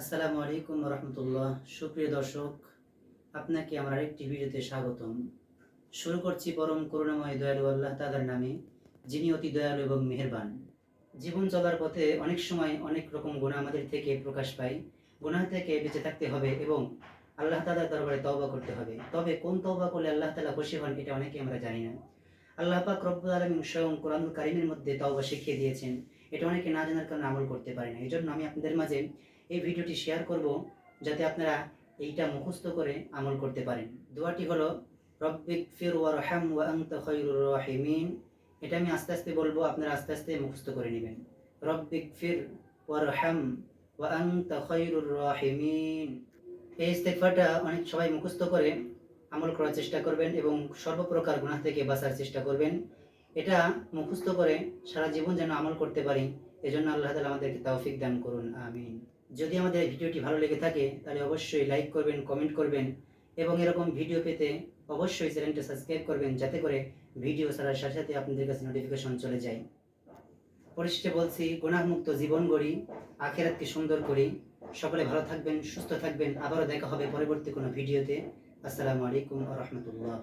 আসসালামু আলাইকুম রহমতুল্লাহ সুপ্রিয় দর্শক, আপনাকে আমার আরেকটি ভিডিওতে স্বাগতম। শুরু করছি পরম করুণাময় দয়ালু আল্লাহ তাদের নামে, যিনি অতি দয়ালু এবং মেহেরবান। জীবন চলার পথে অনেক সময় অনেক রকম গুণা আমাদের থেকে প্রকাশ পায়। গুনাহ থেকে বেঁচে থাকতে হবে এবং আল্লাহ তালার দরবারে তওবা করতে হবে। তবে কোন তওবা করলে আল্লাহ তালা খুশি হন, এটা অনেকে আমরা জানি না। আল্লাহ পাক রব্বুল আলমিন স্বয়ং কোরআনুল কারিমের মধ্যে তওবা শিখিয়ে দিয়েছেন। এটা অনেকে না জানার কারণে আমল করতে পারে না। এই জন্য আমি আপনাদের মাঝে এই ভিডিওটি শেয়ার করব যাতে আপনারা এইটা মুখস্থ করে আমল করতে পারেন। দোয়াটি হলো, রব্বিক ফির ওয়া এটা আমি আস্তে আস্তে বলব, আপনারা আস্তে আস্তে মুখস্থ করে নেবেন। রব্বিক ফির ওয়া রাহিমিন। এই অনেক সবাই মুখস্থ করে আমল করার চেষ্টা করবেন এবং সর্বপ্রকার গুনাহ থেকে বাঁচার চেষ্টা করবেন। এটা মুখস্থ করে সারা জীবন যেন আমল করতে পারি, এজন্য আল্লাহ তাআলা আমাদেরকে তৌফিক দান করুন, আমিন। যদি আমাদের ভিডিওটি ভালো লেগে থাকে, তাহলে অবশ্যই লাইক করবেন কমেন্ট করবেন, এবং এরকম ভিডিও পেতে অবশ্যই চ্যানেলটা সাবস্ক্রাইব করবেন, যাতে করে ভিডিও ছাড়ার সাথে সাথে আপনাদের কাছে নোটিফিকেশন চলে যায়। পরিশেষে বলছি, গুনাহমুক্ত জীবন গড়ি, আখেরাতকে সুন্দর করি। সকলে ভালো থাকবেন, সুস্থ থাকবেন, আবারও দেখা হবে পরবর্তী কোনো ভিডিওতে আসসালামু আলাইকুম রহমতুল্লাহ।